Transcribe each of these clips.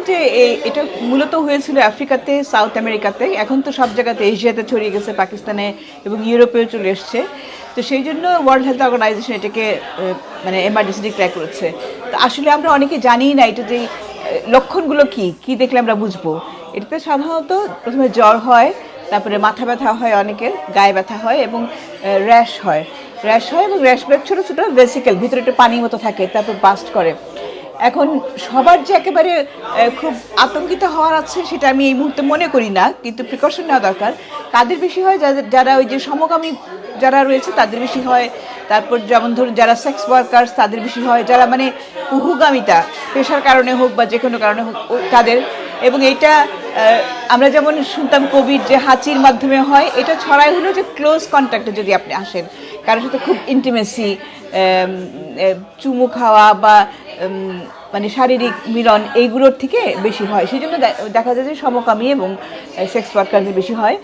যে এই- এটা মূলত হয়েছিল আফ্রিকাতে, সাউথ আমেরিকাতে। এখন তো সব জায়গাতে এশিয়াতে ছড়িয়ে গেছে, পাকিস্তানে এবং ইউরোপেও চলে এসছে। তো সেই জন্য ওয়ার্ল্ড হেলথ অর্গানাইজেশন এটাকে মানে এমার্জেন্সি ডিক্লেয়ার করেছে। তো আসলে আমরা অনেকে জানি না এটা যে লক্ষণগুলো কি কি দেখলে আমরা বুঝব? এটাতে সাধারণত প্রথমে জ্বর হয়, তারপরে মাথা ব্যথা হয় অনেকের, গায়ে ব্যথা হয় এবং র্যাশ হয়। র্যাশ হয় এবং র্যাশগুলো ছোটো ছোটো ভেসিক্যাল ভিতরে একটু পানির মতো থাকে, তারপর বাস্ট করে। এখন সবার যে একেবারে খুব আতঙ্কিত হওয়ার আছে, সেটা আমি এই মুহূর্তে মনে করি না, কিন্তু প্রিকশন নেওয়া দরকার। কাদের বেশি হয়, যাদের, যারা ওই যে সমকামী যারা রয়েছে, তাদের বেশি হয়। তারপর যেমন ধরুন, যারা সেক্স ওয়ার্কার্স তাদের বেশি হয়। যারা মানে উহুগামিতা, পেশার কারণে হোক বা যে কোনো কারণে হোক তাদের। এবং এটা আমরা যেমন শুনতাম কোভিড যে হাঁচির মাধ্যমে হয়, এটা ছড়াই হলো যে ক্লোজ কন্ট্যাক্টে যদি আপনি আসেন। কারোর সাথে খুব ইন্টিমেসি চুমু খাওয়া বা মানে শারীরিক মিলন এইগুলোর থেকে বেশি হয়। সেই জন্য দেখা যায় যে সমকামী এবং সেক্স ওয়ার্কারদের বেশি হয়।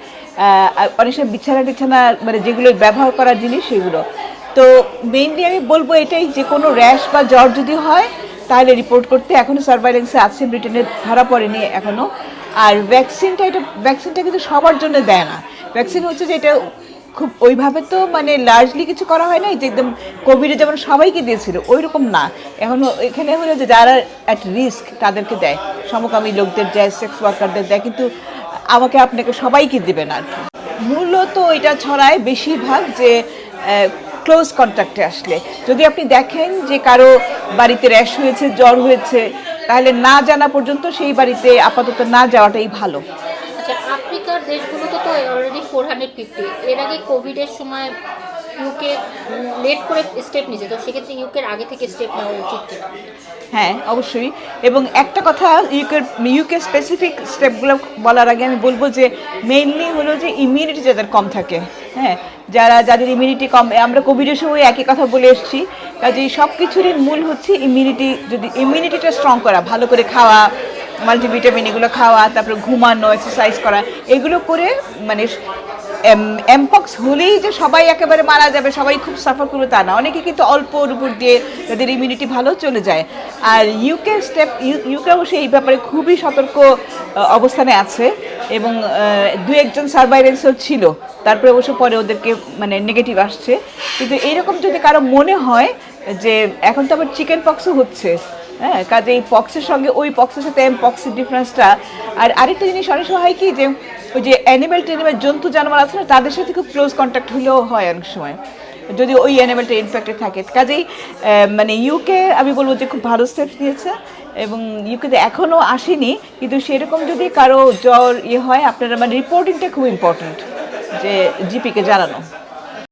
অনেক সময় বিছানা টিছানা মানে যেগুলো ব্যবহার করার জিনিস, সেগুলো। তো মেইনলি আমি বলব এটাই যে, কোনো র্যাশ বা জ্বর যদি হয়, তাহলে রিপোর্ট করতে এখনও সার্ভাইলেন্সে আছে, ব্রিটেনে ধরা পড়েনি এখনও আর ভ্যাকসিনটা এটা ভ্যাকসিনটা কিন্তু সবার জন্য দেয় না। ভ্যাকসিন হচ্ছে যে এটা খুব ওইভাবে তো মানে লার্জলি কিছু করা হয় না যে একদম কোভিডে যেমন সবাইকে দিয়েছিল ওই রকম না। এখন এখানে হলো যে যারা অ্যাট রিস্ক তাদেরকে দেয়। সমকামী লোকদের দেয় সেক্স ওয়ার্কারদের দেয়, কিন্তু আমাকে আপনাকে সবাইকে দেবে না আর কি। মূলত এটা ছড়ায় বেশিরভাগ যে ক্লোজ কন্ট্যাক্টে আসলে। যদি আপনি দেখেন যে কারও বাড়িতে র্যাশ হয়েছে, জ্বর হয়েছে, তাহলে না জানা পর্যন্ত সেই বাড়িতে আপাতত না যাওয়াটাই ভালো। দেশগুলোতে তো অলরেডি ফোর হান্ড্রেড ফিফটি এর আগে কোভিডের সময় ইউকে লেট করে স্টেপ নিয়েছে তো সেক্ষেত্রে ইউকের আগে থেকে স্টেপ নেওয়া উচিত হ্যাঁ অবশ্যই। এবং একটা কথা ইউকে ইউকে স্পেসিফিক স্টেপগুলো বলার আগে আমি বলব যে মেইনলি হলো যে ইমিউনিটি যাদের কম থাকে। হ্যাঁ যারা, যাদের ইমিউনিটি কম আমরা কোভিডের সময় একই কথা বলে এসেছি। কাজেই সব কিছুরই মূল হচ্ছে ইমিউনিটি যদি ইমিউনিটিটা স্ট্রং করা, ভালো করে খাওয়া মাল্টিভিটামিন এগুলো খাওয়া, তারপরে ঘুমানো এক্সারসাইজ করা, এগুলো করে মানে এমপক্স হলেই যে সবাই একেবারে মারা যাবে, সবাই খুব সাফার করবে তা না। অনেকে কিন্তু অল্প উপর দিয়ে তাদের ইমিউনিটি ভালো চলে যায়। আর ইউকে স্টেপ ইউকে অবশ্যই এই ব্যাপারে খুবই সতর্ক অবস্থানে আছে এবং দু একজন সার্ভাইলেন্সও ছিল। তারপরে অবশ্য পরে ওদেরকে মানে নেগেটিভ আসছে। কিন্তু এইরকম যদি কারও মনে হয় যে, এখন তো আবার চিকেন পক্সও হচ্ছে হ্যাঁ কাজে এই পক্সের সঙ্গে ওই পক্সের সাথে এম পক্সের ডিফারেন্সটা আর আরেকটা জিনিস অনেক সময় হয় কি যে, ওই যে অ্যানিমেল টেনিমেল জন্তু জানোয়ার আছে না, তাদের সাথে খুব ক্লোজ কন্ট্যাক্ট হলেও হয় অনেক সময়। যদি ওই অ্যানিমেলটা ইনফেক্টেড থাকে। কাজেই মানে ইউকে আমি বলব যে খুব ভালো স্টেপস নিয়েছে এবং ইউকেতে এখনও আসেনি। কিন্তু সেরকম যদি কারও জ্বর ইয়ে হয়, আপনারা মানে রিপোর্টিংটা খুব ইম্পর্ট্যান্ট যে জিপিকে জানানো।